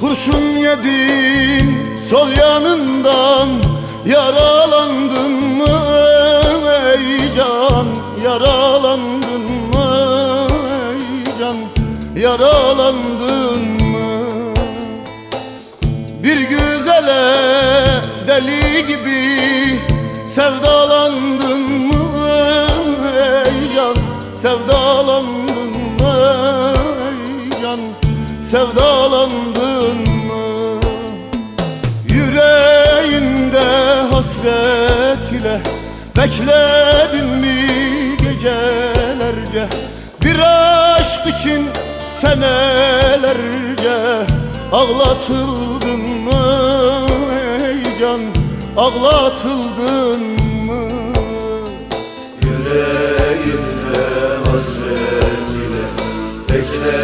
Kurşun yedin sol yanından Yaralandın mı ey can? Yaralandın mı ey can? Yaralandın mı? Bir güzele deli gibi Sevdalandın mı ey can? Sevdalandın mı sevdalandın mı? Yüreğimde hasret ile bekledin mi gecelerce? Bir aşk için senelerce ağlatıldın mı ey can? Ağlatıldın mı? Yüreğimde hasret ile bekledin